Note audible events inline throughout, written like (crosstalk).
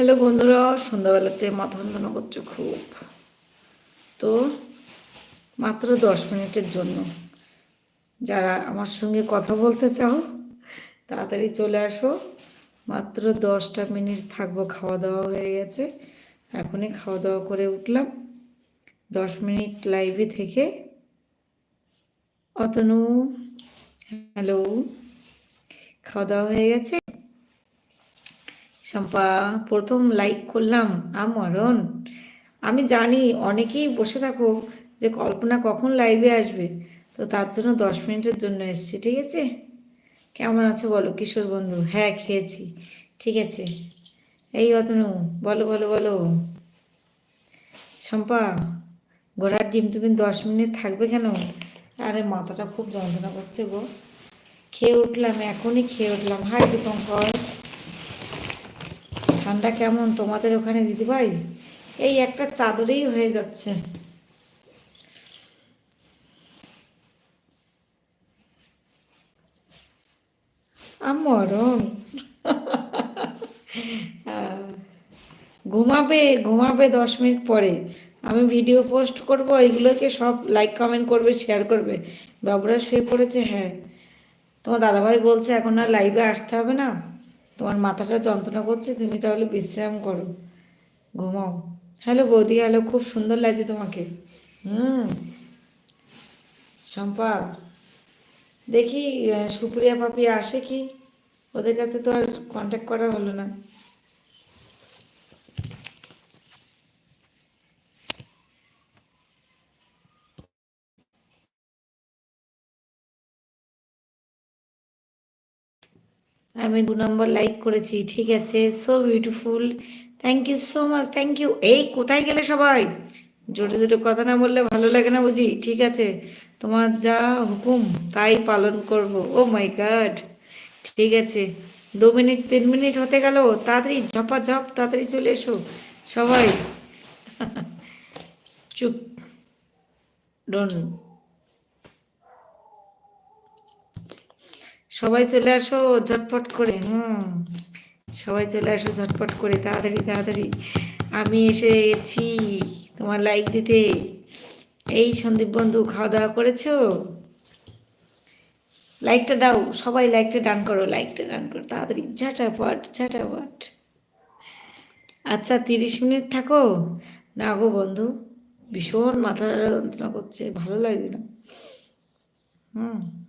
Hello বন্ধুরা, সন্ধ্যাবেলাতে মাথা যন্ত্রণা করছে খুব। তো মাত্র দশ মিনিটের জন্য। যারা আমার সঙ্গে কথা বলতে চাও, তাড়াতাড়ি চলে আসো। মাত্র দশটা মিনিট থাকব খাওয়া দাওয়া হয়ে গেছে। এখনই খাওয়া দাওয়া করে উঠলাম। দশ মিনিট লাইভে থেকে। অতনু, হ্যালো খাওয়া দাওয়া হয়ে গেছে? শম্পা প্রথম লাইক করলাম, আমরণ। আমি জানি অনেকেই বসে থাকো যে কল্পনা কখন লাইভে আসবে, তো তার জন্য দশ মিনিটের জন্য এসছি, ঠিক আছে? কেমন আছো বলো, কিশোর বন্ধু? হ্যাঁ খেয়েছি। ঠিক আছে। এই অতনু, বলো বলো বলো। শম্পা ঘোড়ার ডিম তুমি দশ মিনিট থাকবে কেন? আরে, মাথাটা খুব যন্ত্রণা করছে গো। খেয়ে উঠলাম, এখনই খেয়ে উঠলাম। হাই, দীপঙ্কর। ঠান্ডা কেমন? তোমাদের ওখানে দিদি ভাই এই একটা চাদরেই হয়ে যাচ্ছে। আমরণ ঘুমাবে ঘুমাবে দশ মিনিট পরে। আমি ভিডিও পোস্ট করব এগুলোকে সব লাইক কমেন্ট করবে শেয়ার করবে। বাবুরা শুয়ে পড়েছে হ্যাঁ। তোমার দাদাভাই বলছে, এখন আর লাইভে আসতে হবে না। তোমার মাথাটা যন্ত্রণা করছে, তুমি তাহলে বিশ্রাম করো। ঘুমাও। হ্যালো বৌদি, হ্যালো, খুব সুন্দর লাগছে তোমাকে। হুম। শম্পা, দেখি সুপ্রিয়া পাপি আসে কি? ওদের কাছে তো আর কন্ট্যাক্ট করা হলো না। আমি দু নম্বর লাইক করেছি, ঠিক আছে? So beautiful thank you so much thank you এই, কোথায় গেলে সবাই? জোরে জোরে কথা না বললে ভালো লাগে না বুঝি? ঠিক আছে। তোমার যা হুকুম, তাই পালন করব। ও মাই গড ঠিক আছে। দু মিনিট, তিন মিনিট হতে গেল। তাড়াতাড়ি ঝপা ঝপ তাড়াতাড়ি চলে এসো। সবাই। (laughs) চুপ। ডন সবাই চলে আসো, ঝটপট করে, হুম। সবাই চলে আসো, ঝটপট করে, তাড়াতাড়ি তাড়াতাড়ি। আমি এসে গেছি তোমার লাইক দিতে। এই সন্দীপ বন্ধু, খাওয়া দাওয়া করেছ? লাইকটা দাও, সবাই লাইকটা ডান করো লাইকটা ডান করো, তাড়াতাড়ি, ঝাটাপট ঝাটাপট। আচ্ছা তিরিশ মিনিট থাকো। না গো বন্ধু, ভীষণ মাথা যন্ত্রণা করছে, ভালো লাগছে না। হুম।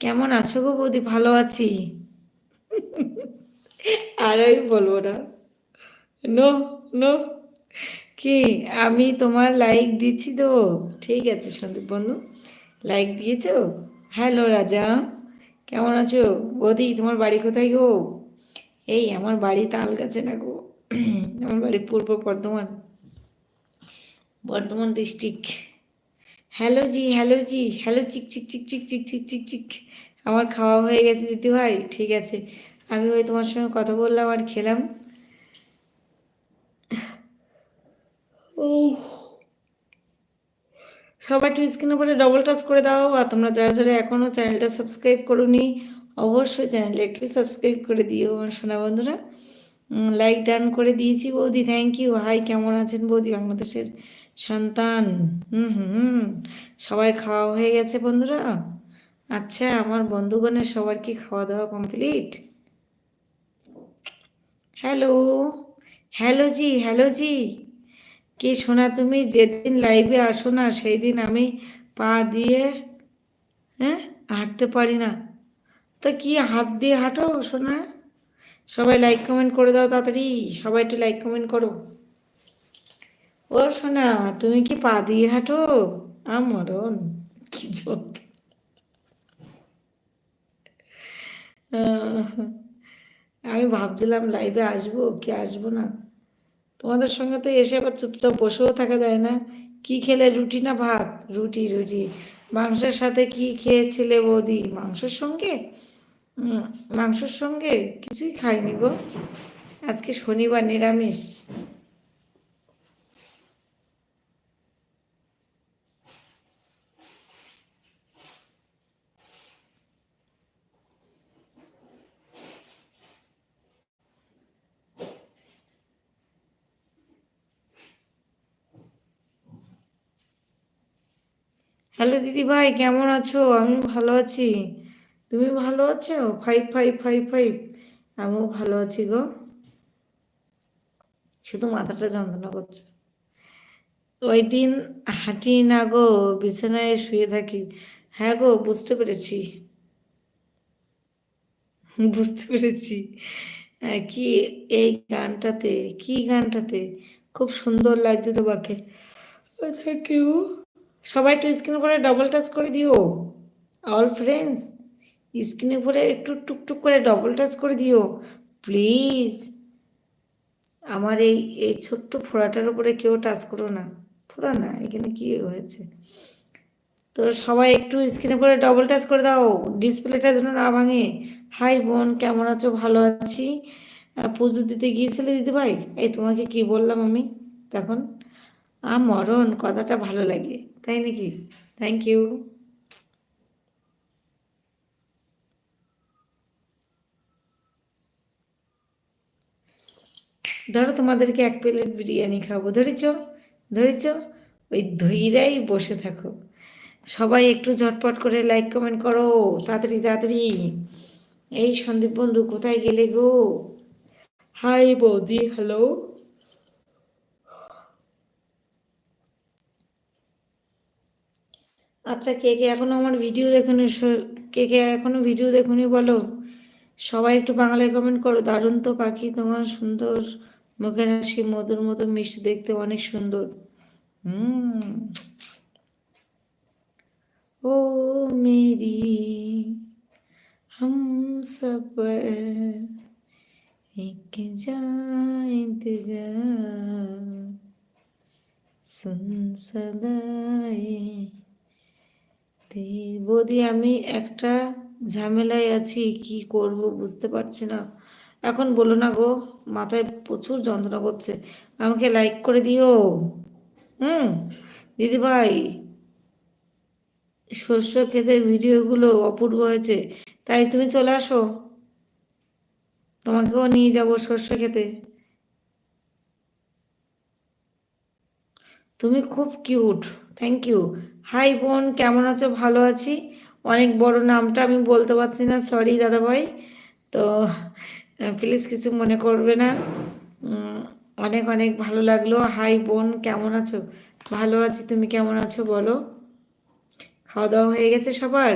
কেমন আছো গো বৌদি? ভালো আছি? আর আমি বলব না। No no. কি, আমি তোমার লাইক দিচ্ছি তো। ঠিক আছে, সন্দীপ বন্ধু। লাইক দিয়েছ? হ্যালো রাজা। কেমন আছো? বৌদি, তোমার বাড়ি কোথায় গো? এই, আমার বাড়ি তাল গাছে না গো। (clears throat) আমার বাড়ি Purba Bardhaman. Bardhaman district hello ji hello ji, hello চিক চিক চিক চিক চিক চিক চিক চিক। আমার খাওয়া হয়ে গেছে দিদি ভাই, ঠিক আছে। আমি ওই তোমার সঙ্গে কথা বললাম আর খেলাম। ও সবাই একটু স্ক্রিনের উপরে ডবল টাচ করে দাও, আর তোমরা যারা যারা এখনও চ্যানেলটা সাবস্ক্রাইব করোনি, অবশ্যই চ্যানেলটা একটু সাবস্ক্রাইব করে দিও, আমার সোনা বন্ধুরা। লাইক ডান করে দিয়েছি বৌদি থ্যাংক ইউ হাই কেমন আছেন বৌদি? বাংলাদেশের সন্তান। হুম হুম সবাই খাওয়া হয়ে গেছে বন্ধুরা? আচ্ছা আমার বন্ধুগণের সবার কি খাওয়া দাওয়া complete hello hello ji hello ji. কি শোনা তুমি যেদিন লাইভে আসো না সেই দিন আমি পা দিয়ে হ্যাঁ হাঁটতে পারি না। তা কি হাত দিয়ে হাঁটো শোনা সবাই লাইক কমেন্ট করে দাও তাড়াতাড়ি। সবাই একটু লাইক কমেন্ট করো। ও শোনা তুমি কি পা দিয়ে হাঁটো? আমরণ, কি আমি ভাবছিলাম লাইভে আসব, কি আসব না? তোমাদের সঙ্গে তো এসে আবার চুপচাপ বসেও থাকা যায় না। কি খেলে, রুটি না ভাত? রুটি রুটি। মাংসের সাথে কি খেয়েছিলে বৌদি? মাংসের সঙ্গে? মাংসের সঙ্গে কিছুই খাইনি গো। আজকে শনিবার নিরামিষ। হ্যালো দিদি ভাই, কেমন আছো? আমি ভালো আছি। তুমি ভালো আছো? ফাইভ ফাইভ ফাইভ ফাইভ আমিও ভালো আছি গো। শুধু মাথাটা যন্ত্রণা করছে। ওই দিন হাঁটি না গো, বিছানায় শুয়ে থাকি। হ্যাঁ গো, বুঝতে পেরেছি। বুঝতে পেরেছি। কি এই গানটাতে, কি গানটাতে? খুব সুন্দর লাগছে তোমাকে। থ্যাংক ইউ সবাই একটু স্ক্রিন করে ডবল টাচ করে দিও। অল ফ্রেন্ডস স্ক্রিনে উপরে একটু টুকটুক করে ডবল টাচ করে দিও। প্লিজ আমার এই এই ছোট্ট ফোড়াটার উপরে কেউ টাচ করো না। ফোড়া না, এখানে কি হয়েছে? তো সবাই একটু স্ক্রিনে করে ডবল টাচ করে দাও। ডিসপ্লেটা যেন না ভাঙে। হাই বোন, কেমন আছো? ভালো আছি। পুজো দিতে গিয়েছিলে দিদি ভাই? এই তোমাকে কি বললাম আমি? তখন আ মরণ, কথাটা ভালো লাগে। তাই নাকি? থ্যাংক ইউ ধরো তোমাদেরকে এক প্লেট বিরিয়ানি খাব, ধরেছ? ধরেছ? ওই ধৈরাই বসে থাকো। সবাই একটু ঝটপট করে লাইক কমেন্ট করো, তাড়াতাড়ি তাড়াতাড়ি। এই সন্দীপ বন্ধু, কোথায় গেলে গো? হাই বৌদি হ্যালো আচ্ছা কে কে এখনো আমার ভিডিও দেখুনি স- কে কে এখনো ভিডিও দেখুনি বলো সবাই একটু বাংলায় কমেন্ট করো দারুণ তো পাখি তোমার সুন্দর মুখের হাসি মধুর মতো মিষ্টি দেখতে অনেক সুন্দর হুম ও মেরি हम सफर एक जा इंतजार सुन सदाए তে বৌদি, আমি একটা ঝামেলায় আছি, কি করব বুঝতে পারছি না। এখন বলো না গো, মাথায় প্রচুর যন্ত্রণা করছে। আমাকে লাইক করে দিও। হুম? দিদি ভাই শস্য ক্ষেতের ভিডিওগুলো অপূর্ব হয়েছে। তাই তুমি চলে আসো। তোমাকেও নিয়ে যাব শস্য খেতে তুমি খুব কিউট থ্যাংক ইউ হাই বোন, কেমন আছো? ভালো আছি। অনেক বড় নামটা আমি বলতে পারছি না সরি দাদাভাই। তো প্লিজ কিছু মনে করবে না। অনেক অনেক ভালো লাগল। হাই বোন, কেমন আছো? ভালো আছি, তুমি কেমন আছো বলো? খাওয়া দাওয়া হয়ে গেছে সবার?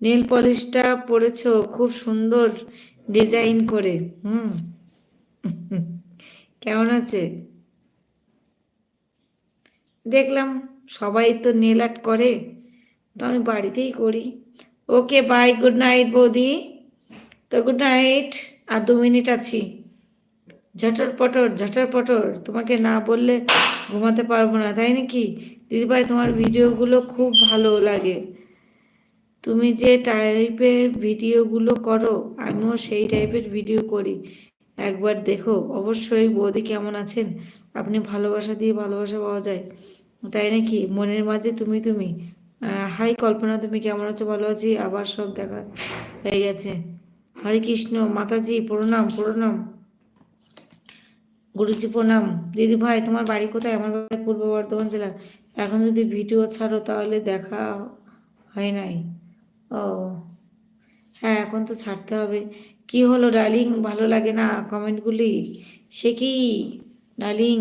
নেল পলিশটা পরেছো, খুব সুন্দর ডিজাইন করে, হুম। (laughs) কেমন আছে? দেখলাম সবাই তো নেল আর্ট করে, তো আমি বাড়িতেই করি। ওকে বাই গুড নাইট বৌদি। তো গুড নাইট আর দু মিনিট আছি। ঝটর পটর ঝটর পটর তোমাকে না বললে ঘুমাতে পারব না, তাই নাকি? দিদিভাই, তোমার ভিডিওগুলো খুব ভালো লাগে। তুমি যে টাইপের ভিডিওগুলো করো, আমিও সেই টাইপের ভিডিও করি। একবার দেখো, অবশ্যই বৌদি কেমন আছেন? আপনি ভালোবাসা দিয়ে ভালোবাসা পাওয়া যায়। তাই নাকি? মনের মাঝে তুমি তুমি। হাই কল্পনা, তুমি কেমন আছো ভালো আছি আবার সব দেখা হয়ে গেছে। হরে কৃষ্ণ, মাতাজি, প্রণাম প্রণাম। গুরুজি, প্রণাম। দিদি ভাই, তোমার বাড়ি কোথায়? আমার বাড়ি পূর্ব বর্ধমান জেলা। এখন যদি ভিডিও ছাড়ো তাহলে দেখা হয় নাই। ও হ্যাঁ এখন তো ছাড়তে হবে। কি হলো, ডার্লিং? ভালো লাগে না কমেন্টগুলি? সে কি? ডার্লিং?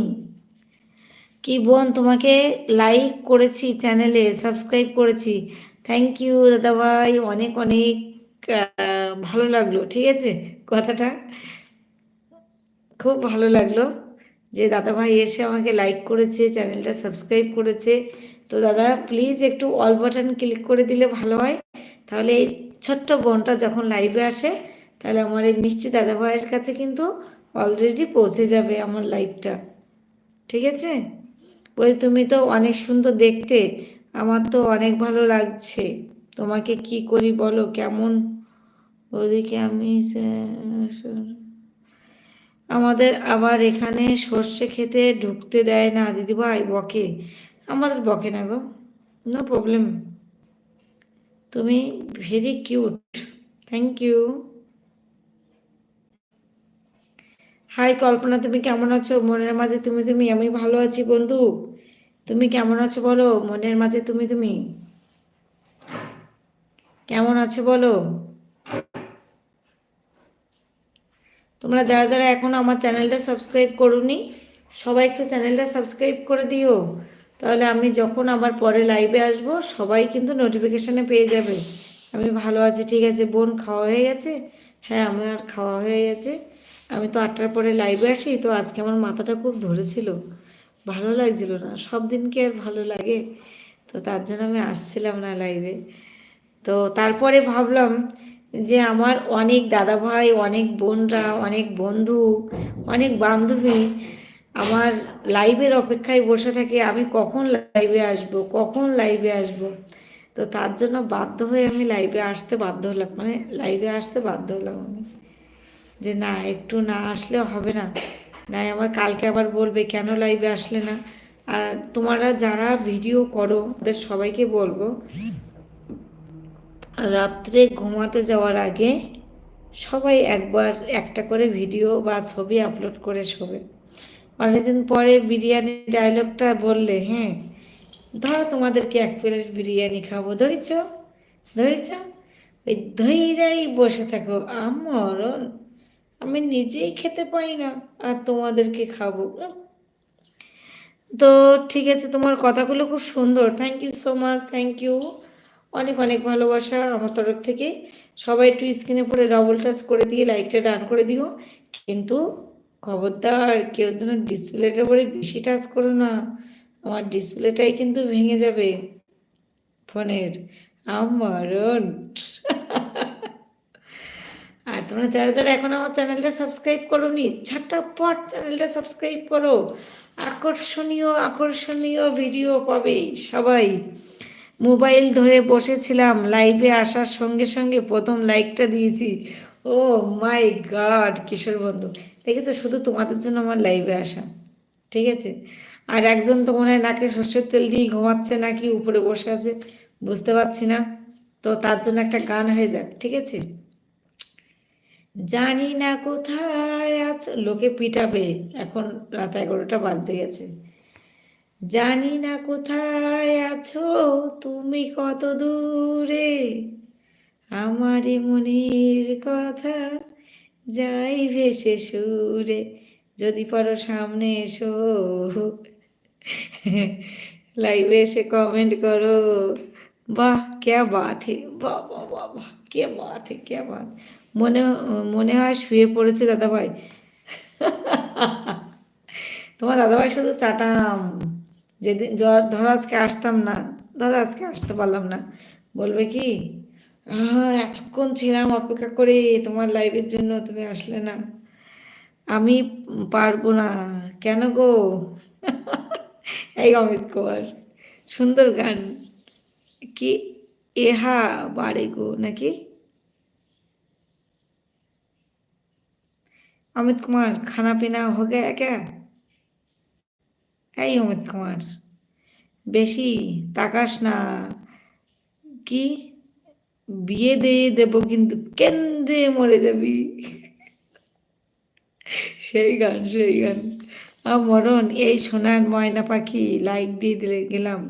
কি বোন, তোমাকে লাইক করেছি চ্যানেলে সাবস্ক্রাইব করেছি। থ্যাংক ইউ দাদাভাই অনেক অনেক ভালো লাগল, ঠিক আছে? কথাটা খুব ভালো লাগল যে দাদাভাই এসে আমাকে লাইক করেছে চ্যানেলটা সাবস্ক্রাইব করেছে। তো দাদা প্লিজ একটু অল বাটন ক্লিক করে দিলে ভালো হয়। তাহলে এই ছোট্ট বোনটা যখন লাইভে আসে, তাহলে আমার এই মিষ্টি দাদাভাইয়ের কাছে কিন্তু অলরেডি পৌঁছে যাবে আমার লাইভটা ঠিক আছে? বলি, তুমি তো অনেক সুন্দর দেখতে, আমার তো অনেক ভালো লাগছে। তোমাকে কি করি বলো, কেমন? ওদিকে আমি আমাদের আবার এখানে সর্ষে খেতে ঢুকতে দেয় না, দিদিভাই, বকে। আমাদের বকে না গো নো প্রবলেম তুমি very cute thank you hi Kalpana, তুমি কেমন আছো? মনের মাঝে তুমি তুমি, আমি ভালো আছি বন্ধু। তুমি কেমন আছো বলো? মনের মাঝে তুমি তুমি? কেমন আছো বলো? তোমরা যারা যারা এখনও আমার চ্যানেলটা সাবস্ক্রাইব করোনি, সবাই একটু চ্যানেলটা সাবস্ক্রাইব করে দিও। তাহলে আমি যখন আবার পরে লাইভে আসব, সবাই কিন্তু নোটিফিকেশানে পেয়ে যাবে। আমি ভালো আছি, ঠিক আছে? বোন খাওয়া হয়ে গেছে? হ্যাঁ আমার খাওয়া হয়ে গেছে। আমি তো আটটার পরে লাইভে আসি, তো আজকে আমার মাথাটা খুব ধরেছিল। ভালো লাগছিল না। সব দিনকে আর ভালো লাগে? তো তার জন্য আমি আসছিলাম না লাইভে তো তারপরে ভাবলাম যে আমার অনেক দাদা ভাই অনেক বোনরা, অনেক বন্ধু, অনেক বান্ধবী আমার লাইভের অপেক্ষায় বসে থাকে, আমি কখন লাইভে আসব, কখন লাইভে আসব? তো তার জন্য বাধ্য হয়ে আমি লাইভে আসতে বাধ্য হলাম। মানে লাইভে আসতে বাধ্য হলাম আমি। যে না, একটু না আসলে হবে না। না আমার কালকে আবার বলবে, কেন লাইভে আসলে না? আর তোমরা যারা ভিডিও করো, ওদের সবাইকে বলব, রাত্রে ঘুমাতে যাওয়ার আগে সবাই একবার একটা করে ভিডিও বা ছবি আপলোড করে শোবে। অনেকদিন পরে বিরিয়ানি ডায়লগটা বললে হ্যাঁ ধরো তোমাদেরকে এক প্লেট বিরিয়ানি খাব, ধরেছ ধরেছ, ওই ধৈরাই বসে থাকো আমার আমি নিজেই খেতে পাই না, আর তোমাদেরকে খাব। তো ঠিক আছে, তোমার কথাগুলো খুব সুন্দর। Thank you so much thank you অনেক অনেক ভালোবাসা আমার তরফ থেকে। সবাই একটু স্ক্রিনে পরে ডবল টাচ করে দিয়ে লাইকটা ডান করে দিও। কিন্তু খবরদার, কেউ যেন ডিসপ্লেটার উপরে বেশি টাচ করো না। আমার ডিসপ্লেটাই কিন্তু ভেঙে যাবে। ফোনের আমার আর তোমরা যারা যারা এখন আমার চ্যানেলটা সাবস্ক্রাইব করো নি পট চ্যানেলটা সাবস্ক্রাইব করো। আকর্ষণীয় আকর্ষণীয় ভিডিও পাবে সবাই। মোবাইল ধরে বসেছিলাম লাইভে আসার সঙ্গে সঙ্গে প্রথম লাইকটা দিয়েছি। ও মাই গড কিশোর বন্ধু। দেখেছ, শুধু তোমাদের জন্য আমার লাইভে আসা। ঠিক আছে? আর একজন তো মনে হয় নাকে সর্ষের তেল দিয়ে ঘুমাচ্ছে নাকি, উপরে বসে আছে, বুঝতে পারছি না। তো তার জন্য একটা গান হয়ে যাক, ঠিক আছে? জানি না কোথায় আছে। লোকে পিটাবে। এখন রাত এগারোটা বাজতে গেছে। জানি না কোথায় আছো। তুমি কত দূরে? আমারই মনের কথা যাই ভেসে সুরে। যদি পারো সামনে এসো। লাইভে এসে কমেন্ট করো। বাহ কে হে। বাহ বাহ বাহ কে হে কে বাত। মনে মনে হয় শুয়ে পড়েছে দাদাভাই। তোমার দাদাভাই শুধু চাটাম। যেদিন, ধরো আজকে আসতাম না, ধরো আজকে আসতে পারলাম না। বলবে কি এতক্ষণ ছিলাম অপেক্ষা করে, তোমার লাইভের জন্য তুমি আসলে না। আমি পারব না। কেন গো? এই অমিত কুমার, সুন্দর গান। কি? এহা বাড়ে গো, নাকি? অমিত কুমার খানা পিনা हो गया क्या এই অমিত কুমার বেশি তাকাস না কি বিয়ে দিয়ে দেব কিন্তু কেন্দ্রে মরে যাবি সেই গান সেই গান মরণ এই সোনার ময়না পাখি লাইক দিয়ে দিলে গেলাম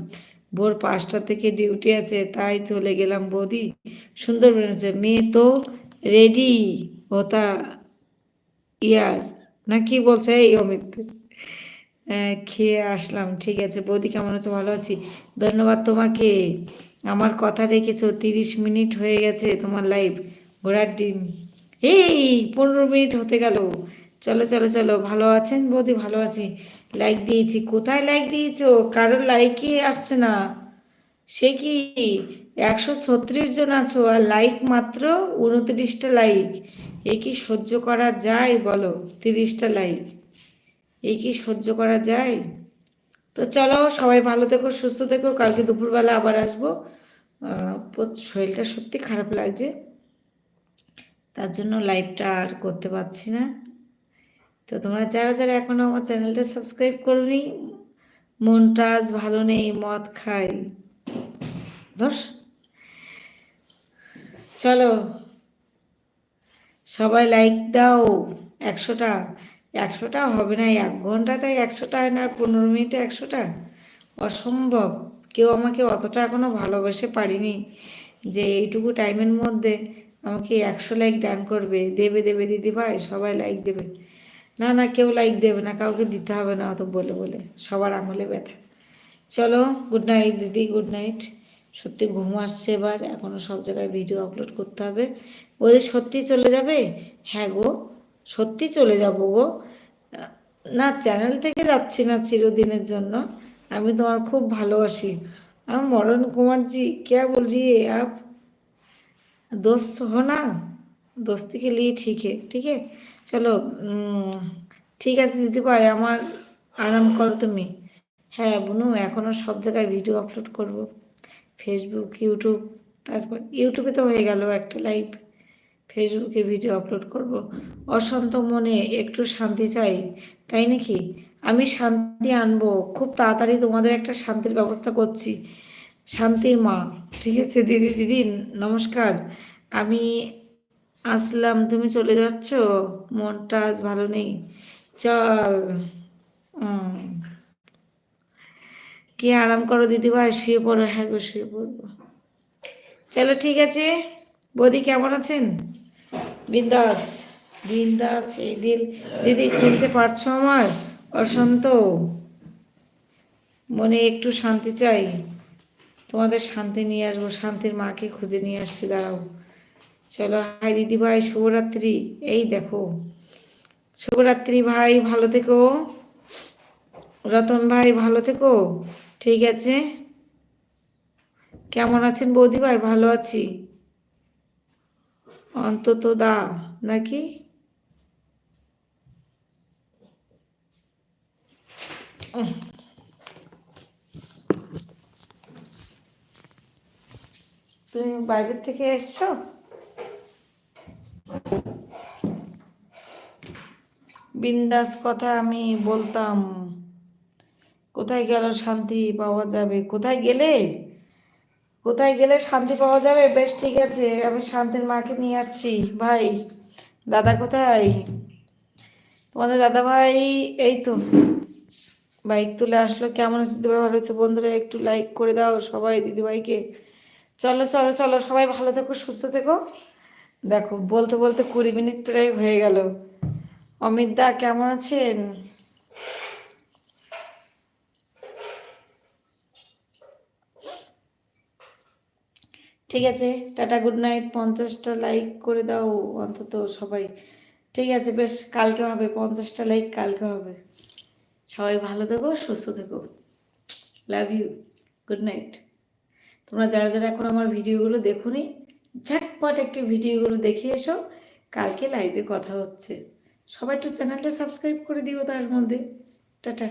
ভোর পাঁচটা থেকে ডিউটি আছে তাই চলে গেলাম বৌদি সুন্দর বেরোচ্ছে মেয়ে তো রেডি হতা ইয়ার না কি বলছে? এই অমিত। খেয়ে আসলাম। ঠিক আছে। বৌদি, কেমন হচ্ছে ভালো আছি। ধন্যবাদ তোমাকে। আমার কথা রেখেছো। তিরিশ মিনিট হয়ে গেছে তোমার লাইভ ঘোড়ার ডিম। এই, পনেরো মিনিট হতে গেল। চলো চলো চলো। ভালো আছেন বৌদি? ভালো আছি। লাইক দিয়েছি। কোথায় লাইক দিয়েছ? কারোর লাইকই আসছে না। সে কি একশো ছত্রিশ জন আছো? আর লাইক মাত্র উনত্রিশটা লাইক এ কি সহ্য করা যায় বলো? তিরিশটা লাইক এই কি সহ্য করা যায়? তো চলো, সবাই ভালো থেকো, সুস্থ থেকো। কালকে দুপুরবেলা আবার আসব। শরীরটা সত্যি খারাপ লাগছে। তার জন্য লাইভটা আর করতে পারছি না। তো তোমরা যারা যারা এখনও আমার চ্যানেলটা সাবস্ক্রাইব করনি, মনটা আজ ভালো নেই, মদ খাই। ধর। চলো। সবাই লাইক দাও। একশোটা। একশোটা হবে না, এক ঘন্টাতে একশোটা হয় না পনেরো মিনিটে একশোটা? অসম্ভব। কেউ আমাকে অতটা এখনও ভালোবেসে পারিনি যে এইটুকু টাইমের মধ্যে আমাকে একশো লাইক ডান করবে। দেবে দেবে, দিদি ভাই, সবাই লাইক দেবে। না না, কেউ লাইক দেবে না, কাউকে দিতে হবে না, অত বলে বলে। সবার আঙুলে ব্যথা। চলো গুড নাইট দিদি গুড নাইট সত্যি ঘুম আসছে এবার এখনও সব জায়গায় ভিডিও আপলোড করতে হবে বলি সত্যি চলে যাবে হ্যাঁ গো সত্যি চলে যাব গো না চ্যানেল থেকে যাচ্ছি না চিরদিনের জন্য আমি তোমার খুব ভালোবাসি আমার মরণ কুমারজি কে বল রি आप दोस्त हो ना दोस्ती के लिए ठीक है ठीक है চলো উম, ঠিক আছে দিদি ভাই আমার আরাম করো তুমি হ্যাঁ বুনু এখনও সব জায়গায় ভিডিও আপলোড করব ফেসবুক ইউটিউব তারপর ইউটিউবে তো হয়ে গেল একটা লাইভ ফেসবুকে ভিডিও আপলোড করব। অশান্ত মনে, একটু শান্তি চাই। তাই নাকি? আমি শান্তি আনব। খুব তাড়াতাড়ি তোমাদের একটা শান্তির ব্যবস্থা করছি। শান্তির মা। ঠিক আছে দিদি দিদি, নমস্কার। আমি আসলাম। তুমি চলে যাচ্ছ? মনটা আজ ভালো নেই। চল। কি আরাম করো দিদি ভাই? শুয়ে পড়ো হ্যাঁ গো, শুয়ে পড়ব। চলো, ঠিক আছে? বৌদি কেমন আছেন? বিন্দাস বিন্দাস, এই দিন। দিদি, চিনতে পারছ আমার? অশান্ত। মনে একটু শান্তি চাই। তোমাদের শান্তি নিয়ে আসব, শান্তির মাকে খুঁজে নিয়ে আসছি, দাঁড়াও। চলো, হাই দিদি ভাই, শুভরাত্রি। এই দেখো। শুভরাত্রি ভাই, ভালো থেকো। রতন ভাই, ভালো থেকো। ঠিক আছে? কেমন আছেন বৌদি ভাই? ভালো আছি। অন্তত দা নাকি? তুমি বাইরের থেকে এসছো? বিন্দাস কথা আমি বলতাম। কোথায় গেল শান্তি পাওয়া যাবে? কোথায় গেলে? কোথায় গেলে শান্তি পাওয়া যাবে? বেশ, ঠিক আছে, আমি শান্তির মাকে নিয়ে আসছি। ভাই, দাদা কোথায়? তোমাদের দাদা ভাই, এই তো। বাইক তুলে আসলো। কেমন আছে দিদিভাই? ভালো আছে? বন্ধুরা, একটু লাইক করে দাও সবাই দিদিভাইকে। চলো চলো চলো, সবাই ভালো থেকো, সুস্থ থেকো। দেখো, বলতে বলতে কুড়ি মিনিট প্রায় হয়ে গেল। অমিত দা, কেমন আছেন? ঠিক আছে, টাটা গুড নাইট পঞ্চাশটা লাইক করে দাও, অন্তত সবাই। ঠিক আছে, বেশ, কালকে হবে, পঞ্চাশটা লাইক কালকে হবে। সবাই ভালো থেকো, সুস্থ থেকো। লাভ ইউ গুড নাইট তোমরা যারা যারা এখন আমার ভিডিওগুলো দেখোনি, ঝটপট একটু ভিডিওগুলো দেখে এসো, কালকে লাইভে কথা হচ্ছে। সবাই একটু চ্যানেলটা সাবস্ক্রাইব করে দিও তার মধ্যে। টাটা।